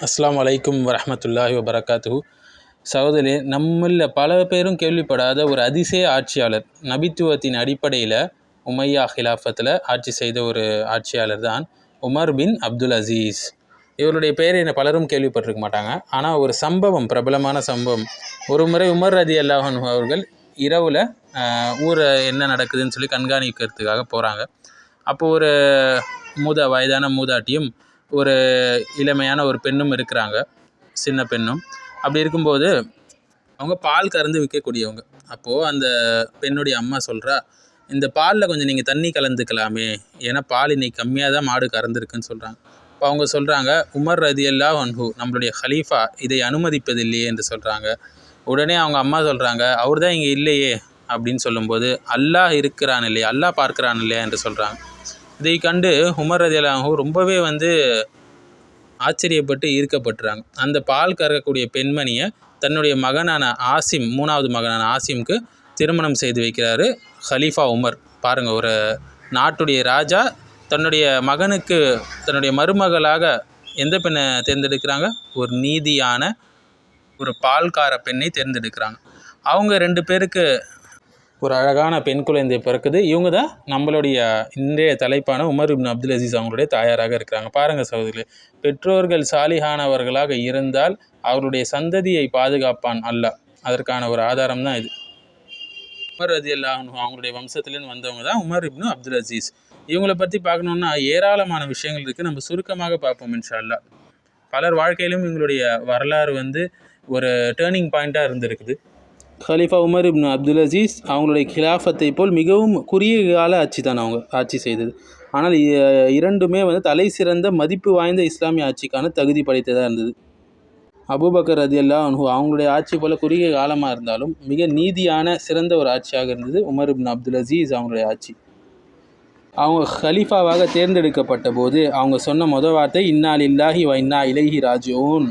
அஸ்லாம் வலைக்கும் வரமத்துல்லாஹி வபரகாத்து சகோதரி நம்மள பல பேரும் கேள்விப்படாத ஒரு அதிசய ஆட்சியாளர் நபித்துவத்தின் அடிப்படையில் உமையா ஹிலாஃபத்தில் ஆட்சி செய்த ஒரு ஆட்சியாளர் தான் உமர் பின் அப்துல் அசீஸ். இவருடைய பெயர் என்ன பலரும் கேள்விப்பட்டிருக்க மாட்டாங்க. ஆனால் ஒரு சம்பவம் பிரபலமான சம்பவம். ஒரு முறை உமர் ரதி அல்லாஹன் அவர்கள் இரவில் ஊரை என்ன நடக்குதுன்னு சொல்லி கண்காணிக்கிறதுக்காக போகிறாங்க அப்போது ஒரு மூதா வயதான மூதாட்டியும் ஒரு இளமையான ஒரு பெண்ணும் இருக்கிறாங்க. சின்ன பெண்ணும். அப்படி இருக்கும்போது அவங்க பால் கறந்து விற்கக்கூடியவங்க. அப்போது அந்த பெண்ணுடைய அம்மா சொல்கிறா இந்த பாலில் கொஞ்சம் நீங்கள் தண்ணி கலந்துக்கலாமே. ஏன்னா பால் இன்னைக்கு கம்மியாக தான் மாடு கறந்துருக்குன்னு சொல்கிறாங்க அப்போ அவங்க சொல்கிறாங்க உமர் ரதியல்லா அன்ஹு நம்மளுடைய ஹலீஃபா இதை அனுமதிப்பதில்லையே என்று சொல்கிறாங்க உடனே அவங்க அம்மா சொல்கிறாங்க அவர் தான் இங்கே இல்லையே அப்படின்னு சொல்லும்போது அல்லாஹ் இருக்கிறான் இல்லையா? அல்லாஹ் பார்க்குறான் இல்லையா? என்று சொல்கிறாங்க இதை கண்டு உமர் ரதியலாகவும் ரொம்பவே வந்து ஆச்சரியப்பட்டு ஈர்க்கப்பட்டுறாங்க. அந்த பால் கறக்கக்கூடிய பெண்மணியை தன்னுடைய மகனான ஆசிம் மூணாவது மகனான ஆசிம்க்கு திருமணம் செய்து வைக்கிறாரு ஹலீஃபா உமர். பாருங்கள் ஒரு நாட்டுடைய ராஜா தன்னுடைய மகனுக்கு தன்னுடைய மருமகளாக எந்த பெண்ணை தேர்ந்தெடுக்கிறாங்க? ஒரு நீதியான ஒரு பால்கார பெண்ணை தேர்ந்தெடுக்கிறாங்க. அவங்க ரெண்டு பேருக்கு ஒரு அழகான பெண் குழந்தை பிறக்குது. இவங்க தான் நம்மளுடைய இன்றைய தலைப்பான உமர் இப்னு அப்துல் அசீஸ் அவங்களுடைய தாயாராக இருக்கிறாங்க. பாருங்கள் சகோதரி பெற்றோர்கள் சாலிஹானவர்களாக இருந்தால் அவருடைய சந்ததியை பாதுகாப்பான் அல்லாஹ் அதற்கான ஒரு ஆதாரம் தான் இது. உமர் ரதி அல்லாஹ் அவங்களுடைய வம்சத்துலேருந்து வந்தவங்க தான் உமர் இப்னு அப்துல் அசீஸ். இவங்களை பற்றி பார்க்கணுன்னா ஏராளமான விஷயங்கள் இருக்குது நம்ம சுருக்கமாக பார்ப்போம் இன்ஷா அல்லாஹ் பலர் வாழ்க்கையிலும் இவங்களுடைய வரலாறு வந்து ஒரு டேர்னிங் பாயிண்ட்டாக இருந்திருக்குது. ஹலீஃபா உமர் இப்னு அப்துல் அசீஸ் அவங்களுடைய கிலாஃபத்தை போல் மிகவும் குறுகிய கால ஆட்சி தான் அவங்க ஆட்சி செய்தது. ஆனால் இரண்டுமே வந்து தலை சிறந்த மதிப்பு வாய்ந்த இஸ்லாமிய ஆட்சிக்கான தகுதி படைத்ததாக இருந்தது. அபுபக்கர் ரதி அல்லா அவங்களுடைய ஆட்சி போல குறுகிய காலமாக இருந்தாலும் மிக நீதியான சிறந்த ஒரு ஆட்சியாக இருந்தது உமர் இப்னு அப்துல் அசீஸ் அவங்களுடைய ஆட்சி. அவங்க ஹலீஃபாவாக தேர்ந்தெடுக்கப்பட்ட போது அவங்க சொன்ன முத வார்த்தை இன்னா இல்லாஹி வ இன்னா இலகி ராஜிஊன்.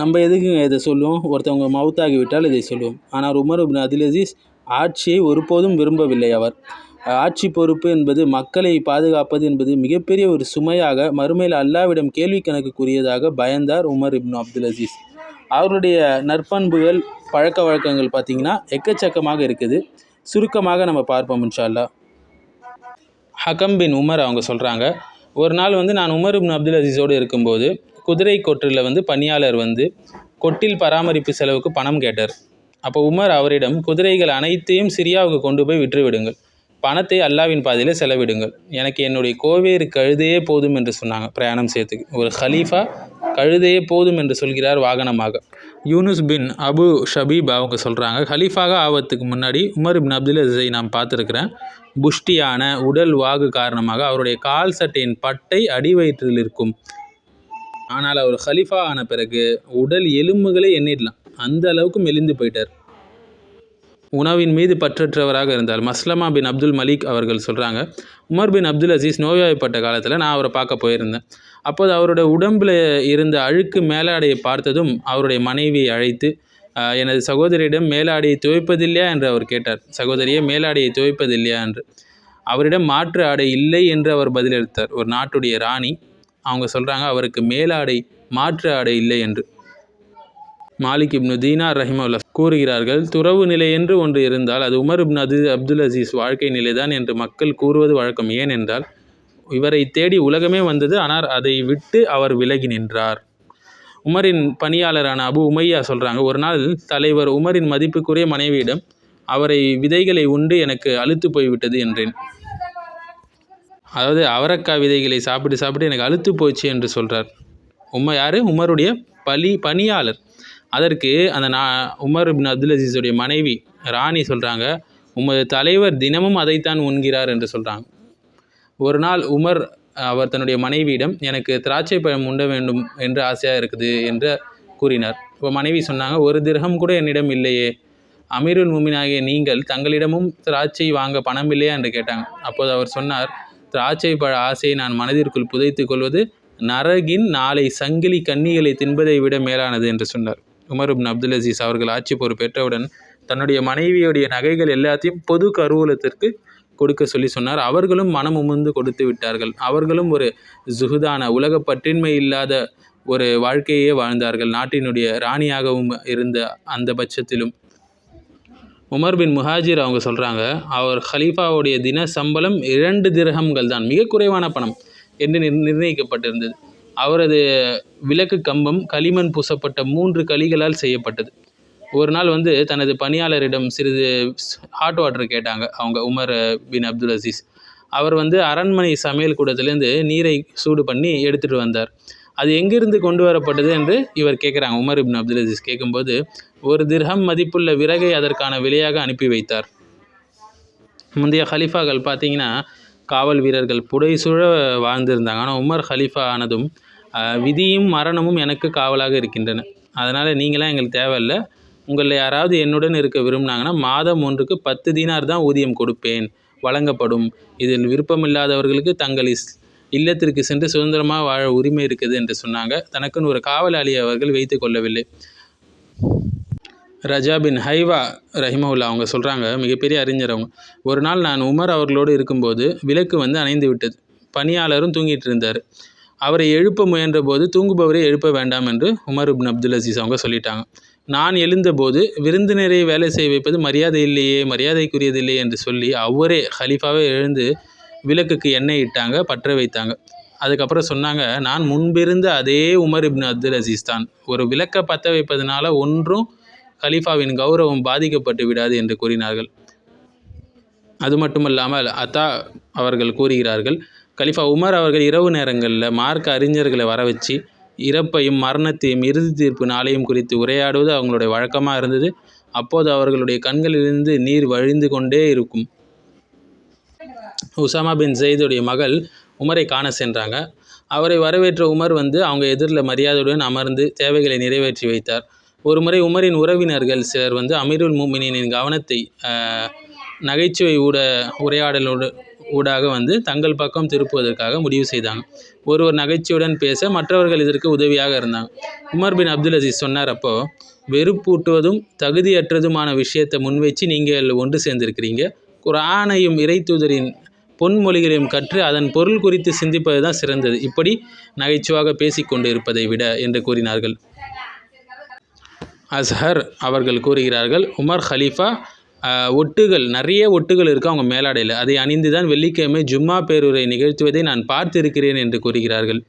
நம்ம எதுக்குங்க இதை சொல்லுவோம்? ஒருத்தவங்க மவுத்தாகிவிட்டால் இதை சொல்லுவோம். ஆனால் உமர் இப்னு அப்துல் ஆட்சியை ஒருபோதும் விரும்பவில்லை அவர். ஆட்சி பொறுப்பு என்பது மக்களை பாதுகாப்பது என்பது மிகப்பெரிய ஒரு சுமையாக மறுமையில் அல்லாவிடம் கேள்வி கணக்குக்குரியதாக பயந்தார் உமர் இப்னு அப்துல் அசீஸ் அவருடைய நற்பண்புகள் பழக்க வழக்கங்கள் பார்த்திங்கன்னா எக்கச்சக்கமாக இருக்குது. சுருக்கமாக நம்ம பார்ப்போம் இன்ஷால்லா அல்லாஹ் ஹகம் பின் உமர் அவங்க சொல்கிறாங்க ஒரு நாள் வந்து நான் உமர் இப்னு அப்துல் அசீஸோடு இருக்கும்போது குதிரை கொற்றில் வந்து பணியாளர் வந்து கொட்டில் பராமரிப்பு செலவுக்கு பணம் கேட்டார். அப்போ உமர் அவரிடம் குதிரைகள் அனைத்தையும் சிரியாவுக்கு கொண்டு போய் விற்றுவிடுங்கள். பணத்தை அல்லாவின் பாதையில் செலவிடுங்கள். எனக்கு என்னுடைய கோவேறு கழுதையே போதும் என்று சொன்னாங்க பிரயாணம் செய்யறதுக்கு. ஒரு ஹலீஃபா கழுதையே போதும் என்று சொல்கிறார் வாகனமாக. யூனுஸ் பின் அபு ஷபீப் அவங்க சொல்கிறாங்க ஹலீஃபாக ஆவத்துக்கு முன்னாடி உமர் இப்னு அப்துல் அசை நான் பார்த்துருக்குறேன். புஷ்டியான உடல் வாகு காரணமாக அவருடைய கால் சட்டையின் பட்டை அடிவயிற்றில் இருக்கும். ஆனால் அவர் ஹலீஃபா ஆன பிறகு உடல் எலும்புகளை எண்ணிடலாம். அந்த அளவுக்கு மெலிந்து போயிட்டார். உணவின் மீது பற்றற்றவராக இருந்தார். மஸ்லமா பின் அப்துல் மலிக் அவர்கள் சொல்கிறாங்க உமர் பின் அப்துல் அசீஸ் நோய்வாய்ப்பட்ட காலத்தில் நான் அவரை பார்க்க போயிருந்தேன். அப்போது அவருடைய உடம்பில் இருந்த அழுக்கு மேலாடையை பார்த்ததும் அவருடைய மனைவியை அழைத்து எனது சகோதரியிடம் மேலாடையை துவைப்பதில்லையா? என்று அவர் கேட்டார். சகோதரியே மேலாடையை துவைப்பதில்லையா? என்று. அவரிடம் மாற்று ஆடை இல்லை என்று அவர் பதிலளித்தார். ஒரு நாட்டுடைய ராணி அவங்க சொல்கிறாங்க அவருக்கு மேலாடை மாற்று ஆடை இல்லை என்று. மாலிக் இப்னு தீனார் ரஹிமவுல்லா கூறுகிறார்கள் துறவு நிலை என்று ஒன்று இருந்தால் அது உமர் இப்னு அது அப்துல் அசீஸ் வாழ்க்கை நிலைதான் என்று மக்கள் கூறுவது வழக்கம். ஏனென்றால் இவரை தேடி உலகமே வந்தது ஆனால் அதை விட்டு அவர் விலகி நின்றார். உமரின் பணியாளரான அபு உமையா சொல்கிறாங்க ஒரு நாள் தலைவர் உமரின் மதிப்புக்குரிய மனைவியிடம் அவரை விதைகளை உண்டு எனக்கு அழுத்து போய்விட்டது என்றேன். அதாவது அவரக்காய் விதைகளை சாப்பிட்டு சாப்பிட்டு எனக்கு அழுத்து போச்சு என்று சொல்கிறார் உமர் யார்? உமருடைய பலி பணியாளர். அதற்கு அந்த நான் உமர் இப்னு அப்துல் அசீஸுடைய மனைவி ராணி சொல்கிறாங்க உமது தலைவர் தினமும் அதைத்தான் உண்கிறார் என்று சொல்கிறாங்க ஒரு நாள் உமர் அவர் தன்னுடைய மனைவியிடம் எனக்கு திராட்சை பழம் உண்ட வேண்டும் என்று ஆசையாக இருக்குது என்று கூறினார். இப்போ மனைவி சொன்னாங்க ஒரு திரகம் கூட என்னிடம் இல்லையே. அமீருல் முமினாகிய நீங்கள் தங்களிடமும் திராட்சை வாங்க பணம் இல்லையா? என்று கேட்டாங்க. அப்போது அவர் சொன்னார் திராட்சை பழ ஆசையை நான் மனதிற்குள் புதைத்துக் கொள்வது நரகின் நாளை சங்கிலி கன்னிகளை தின்பதை விட மேலானது என்று சொன்னார். உமர் இப்னு அப்துல் அசீஸ் அவர்கள் ஆட்சி பொறுப்பேற்றவுடன் தன்னுடைய மனைவியுடைய நகைகள் எல்லாத்தையும் பொது கருவூலத்திற்கு கொடுக்க சொல்லி சொன்னார். அவர்களும் மனம் கொடுத்து விட்டார்கள். அவர்களும் ஒரு ஜுகுதான உலக பற்றின்மை இல்லாத ஒரு வாழ்க்கையே வாழ்ந்தார்கள். நாட்டினுடைய ராணியாகவும் இருந்த அந்த பட்சத்திலும் உமர் பின் முஹாஜிர் அவங்க சொல்கிறாங்க அவர் ஹலீஃபாவுடைய தின சம்பளம் இரண்டு திரகம்கள் தான் மிக குறைவான பணம் என்று நிர் நிர்ணயிக்கப்பட்டிருந்தது. அவரது விளக்கு கம்பம் களிமண் பூசப்பட்ட மூன்று களிகளால் செய்யப்பட்டது. ஒரு நாள் வந்து தனது பணியாளரிடம் சிறிது ஹாட் வாட்டர் கேட்டாங்க அவங்க உமர் பின் அப்துல் அசீஸ். அவர் வந்து அரண்மனை சமையல் கூடத்துலேருந்து நீரை சூடு பண்ணி எடுத்துகிட்டு வந்தார். அது எங்கிருந்து கொண்டு வரப்பட்டது என்று இவர் கேட்குறாங்க. உமர் இப்னு அப்துல் அசீஸ் கேட்கும்போது ஒரு திர்ஹம் மதிப்புள்ள விறகை அதற்கான விலையாக அனுப்பி வைத்தார். முந்தைய ஹலீஃபாக்கள் பார்த்தீங்கன்னா காவல் வீரர்கள் புடைசூழ வாழ்ந்திருந்தாங்க. ஆனால் உமர் ஹலீஃபா ஆனதும் விதியும் மரணமும் எனக்கு காவலாக இருக்கின்றன. அதனால் நீங்களாம் எங்களுக்கு தேவையில்லை. உங்களில் யாராவது என்னுடன் இருக்க விரும்பினாங்கன்னா மாதம் ஒன்றுக்கு பத்து தீனார் தான் ஊதியம் கொடுப்பேன். வழங்கப்படும். இதில் விருப்பமில்லாதவர்களுக்கு தங்கள் இஸ் இல்லத்திற்கு சென்று சுதந்திரமாக வாழ உரிமை இருக்குது என்று சொன்னாங்க. தனக்குன்னு ஒரு காவலாளி அவர்கள் வைத்து கொள்ளவில்லை. ரஜா பின் ஹைவா ரஹிமவுல்லா அவங்க சொல்கிறாங்க மிகப்பெரிய அறிஞர் அவங்க. ஒரு நாள் நான் உமர் அவர்களோடு இருக்கும்போது விளக்கு வந்து அணைந்து விட்டது. பணியாளரும் தூங்கிட்டு இருந்தார். அவரை எழுப்ப முயன்றபோது தூங்குபவரை எழுப்ப வேண்டாம் என்று உமர் இப்னு அப்துல் அசீஸ் அவங்க சொல்லிட்டாங்க. நான் எழுந்தபோது விருந்தினரை வேலை செய்ய வைப்பது மரியாதை இல்லையே மரியாதைக்குரியது இல்லையே என்று சொல்லி அவரே ஹலீஃபாவே எழுந்து விளக்குக்கு எண்ணெய் இட்டாங்க பற்ற வைத்தாங்க. அதுக்கப்புறம் சொன்னாங்க நான் முன்பிருந்த அதே உமர் இப்னு அப்துல் அசீஸ் தான். ஒரு விளக்கை பற்ற வைப்பதனால ஒன்றும் கலீஃபாவின் கௌரவம் பாதிக்கப்பட்டு விடாது என்று கூறினார்கள். அது மட்டுமல்லாமல் அத்தா அவர்கள் கூறுகிறார்கள் கலிஃபா உமர் அவர்கள் இரவு நேரங்களில் மார்க்க அறிஞர்களை வர வச்சு இறப்பையும் மரணத்தையும் இறுதி தீர்ப்பு நாளையும் குறித்து உரையாடுவது அவங்களுடைய வழக்கமாக இருந்தது. அப்போது அவர்களுடைய கண்களிலிருந்து நீர் வழிந்து கொண்டே இருக்கும். உசாமா பின் ஜெயிதுடைய மகள் உமரை காண சென்றாங்க. அவரை வரவேற்ற உமர் வந்து அவங்க எதிரில் மரியாதையுடன் அமர்ந்து தேவைகளை நிறைவேற்றி வைத்தார். ஒரு முறை உமரின் உறவினர்கள் சிலர் வந்து அமீருல் மூமினின் கவனத்தை நகைச்சுவை ஊட உரையாடலோடு ஊடாக வந்து தங்கள் பக்கம் திருப்புவதற்காக முடிவு செய்தாங்க. ஒருவர் நகைச்சுவையுடன் பேச மற்றவர்கள் இதற்கு உதவியாக இருந்தாங்க. உமர் பின் அப்துல் அசீஸ் சொன்னார் அப்போ வெறுப்பூட்டுவதும் தகுதியற்றதுமான விஷயத்தை முன்வைச்சு நீங்கள் ஒன்று சேர்ந்திருக்கிறீங்க. குரானையும் இறை தூதரின் பொன்மொழிகளையும் கற்று அதன் பொருள் குறித்து சிந்திப்பது தான் சிறந்தது. இப்படி நகைச்சுவாக பேசிக்கொண்டு இருப்பதை விட என்று கூறினார்கள். அஸ்ஹர் அவர்கள் கூறுகிறார்கள் உமர் ஹலீஃபா ஒட்டுகள் நிறைய ஒட்டுகள் இருக்கு அவங்க மேலாடையில். அதை அணிந்து தான் வெள்ளிக்கிழமை ஜும்மா பேருரை நிகழ்த்துவதை நான் பார்த்திருக்கிறேன் என்று கூறுகிறார்கள்.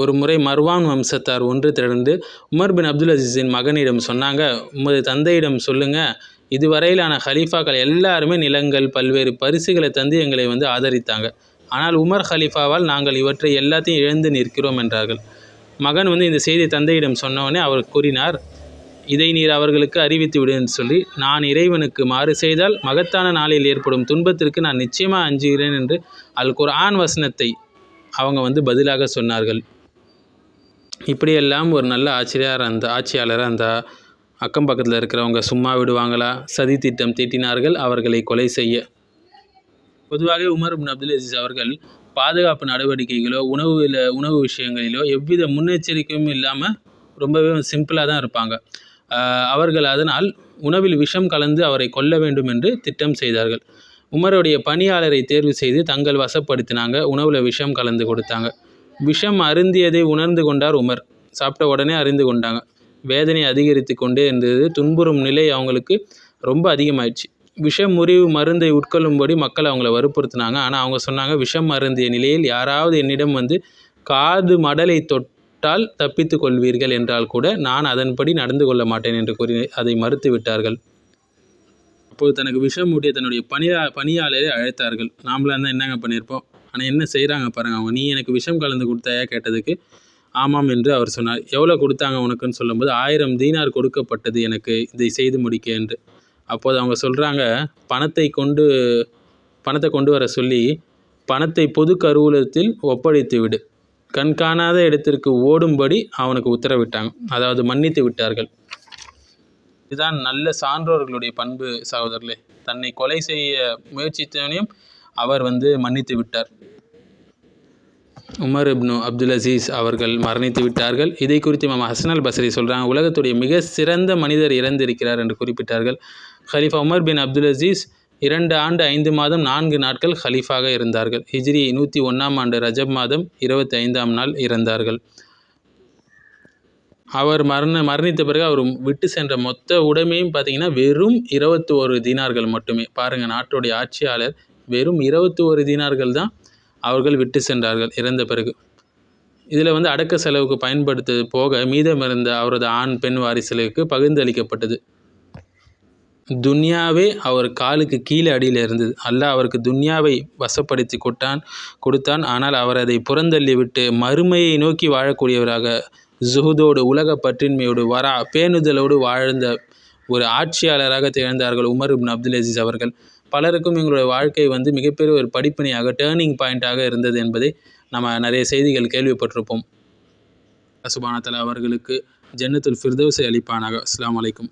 ஒரு முறை மர்வான் வம்சத்தார் ஒன்று திரண்டு உமர் பின் அப்துல் அசீஸின் மகனிடம் சொன்னாங்க உமது தந்தையிடம் சொல்லுங்கள் இதுவரையிலான ஹலீஃபாக்கள் எல்லாருமே நிலங்கள் பல்வேறு பரிசுகளை தந்து எங்களை வந்து ஆதரித்தாங்க. ஆனால் உமர் ஹலீஃபாவால் நாங்கள் இவற்றை எல்லாத்தையும் இழந்து நிற்கிறோம் என்றார்கள். மகன் வந்து இந்த செய்தி தந்தையிடம் சொன்னவொடனே அவர் கூறினார் இதை நீர் அவர்களுக்கு அறிவித்து விடுன்னு சொல்லி நான் இறைவனுக்கு மாறு செய்தால் மகத்தான நாளில் ஏற்படும் துன்பத்திற்கு நான் நிச்சயமாக அஞ்சுகிறேன் என்று அல் குர்ஆன் வசனத்தை அவங்க வந்து பதிலாக சொன்னார்கள். இப்படியெல்லாம் ஒரு நல்ல ஆட்சியாளர் அந்த ஆட்சியாளர் அந்த அக்கம் பக்கத்தில் இருக்கிறவங்க சும்மா விடுவாங்களா? சதி திட்டம் தீட்டினார்கள் அவர்களை கொலை செய்ய. பொதுவாக உமர் பின் அப்துல் அசீஸ் அவர்கள் பாதுகாப்பு நடவடிக்கைகளோ உணவுல உணவு விஷயங்களிலோ எவ்வித முன்னெச்சரிக்கையும் இல்லாமல் ரொம்பவே சிம்பிளாக தான் இருப்பாங்க. அவர்கள் அதனால் உணவில் விஷம் கலந்து அவரை கொல்ல வேண்டும் என்று திட்டம் செய்தார்கள். உமருடைய பணியாளரை தேர்வு செய்து தங்கள் வசப்படுத்தினாங்க உணவில் விஷம் கலந்து கொடுத்தாங்க. விஷம் அருந்தியதை உணர்ந்து கொண்டார் உமர். சாப்பிட்ட உடனே அறிந்து கொண்டாங்க. வேதனை அதிகரித்து கொண்டே இருந்தது. துன்புறும் நிலை அவங்களுக்கு ரொம்ப அதிகமாயிடுச்சு. விஷம் முறிவு மருந்தை உட்கொள்ளும்படி மக்கள் அவங்கள வற்புறுத்தினாங்க. ஆனால் அவங்க சொன்னாங்க விஷம் அருந்திய நிலையில் யாராவது என்னிடம் வந்து காது மடலை தொட்டால் தப்பித்து கொள்வீர்கள் என்றால் கூட நான் அதன்படி நடந்து கொள்ள மாட்டேன் என்று கூறி அதை மறுத்து விட்டார்கள். அப்போது தனக்கு விஷம் ஊட்டிய தன்னுடைய பணியா பணியாளரை அழைத்தார்கள். நாமளாக இருந்தால் என்னங்க பண்ணியிருப்போம்? ஆனால் என்ன செய்கிறாங்க பாருங்கள் அவங்க. நீ எனக்கு விஷம் கலந்து கொடுத்தாயா? கேட்டதுக்கு ஆமாம் என்று அவர் சொன்னார். எவ்வளோ கொடுத்தாங்க உனக்குன்னு சொல்லும்போது ஆயிரம் தீனார் கொடுக்கப்பட்டது எனக்கு இதை செய்து முடிக்க என்று. அப்போது அவங்க சொல்கிறாங்க பணத்தை கொண்டு பணத்தை கொண்டு வர சொல்லி பணத்தை பொது கருவூலத்தில் ஒப்படைத்து விடு. கண்காணாத இடத்திற்கு ஓடும்படி அவனுக்கு உத்தரவிட்டாங்க. அதாவது மன்னித்து விட்டார்கள். இதுதான் நல்ல சான்றோர்களுடைய பண்பு சகோதரர்களே. தன்னை கொலை செய்ய முயற்சித்தவனையும் அவர் வந்து மன்னித்து விட்டார். உமர் இப்னு அப்துல் அசீஸ் அவர்கள் மரணித்து விட்டார்கள். இதை குறித்து இமாம் ஹசன் அல் சொல்கிறாங்க உலகத்துடைய மிக சிறந்த மனிதர் இறந்திருக்கிறார் என்று குறிப்பிட்டார்கள். ஹலீஃபா உமர் பின் அப்துல் அசீஸ் இரண்டு ஆண்டு ஐந்து மாதம் நான்கு நாட்கள் ஹலீஃபாக இருந்தார்கள். ஹிஜ்ரி நூற்றி ஒன்றாம் ஆண்டு ரஜப் மாதம் இருபத்தி ஐந்தாம் நாள் இறந்தார்கள். அவர் மரண மரணித்த பிறகு அவர் விட்டு சென்ற மொத்த உடைமையும் பார்த்தீங்கன்னா வெறும் இருபத்தி ஒரு தீனார்கள் மட்டுமே. பாருங்கள் நாட்டுடைய ஆட்சியாளர் வெறும் இருபத்தி ஒரு தீனார்கள் தான் அவர்கள் விட்டு சென்றார்கள் இறந்த பிறகு. இதில் வந்து அடக்க செலவுக்கு பயன்படுத்தது போக மீதமிருந்த அவரது ஆண் பெண் வாரிசுகளுக்கு பகிர்ந்தளிக்கப்பட்டது துன்யாவே அவர் காலுக்கு கீழே அடியில் இருந்தது. அல்லாஹ் அவருக்கு துன்யாவை வசப்படுத்தி கொட்டான் கொடுத்தான். ஆனால் அவர் அதை புறந்தள்ளி விட்டு மறுமையை நோக்கி வாழக்கூடியவராக ஜுஹுதோடு உலக பற்றின்மையோடு வரா பேணுதலோடு வாழ்ந்த ஒரு ஆட்சியாளராக திகழ்ந்தார்கள் உமர் இப்னு அப்துல் அசீஸ் அவர்கள். பலருக்கும் எங்களுடைய வாழ்க்கை வந்து மிகப்பெரிய ஒரு படிப்பினையாக டேர்னிங் பாயிண்ட்டாக இருந்தது என்பதை நம்ம நிறைய செய்திகள் கேள்விப்பட்டிருப்போம். சுபானத்தலா அவர்களுக்கு ஜன்னத்துல் ஃபிர்தோஸை அளிப்பானாக. அஸ்லாம் வலைக்கும்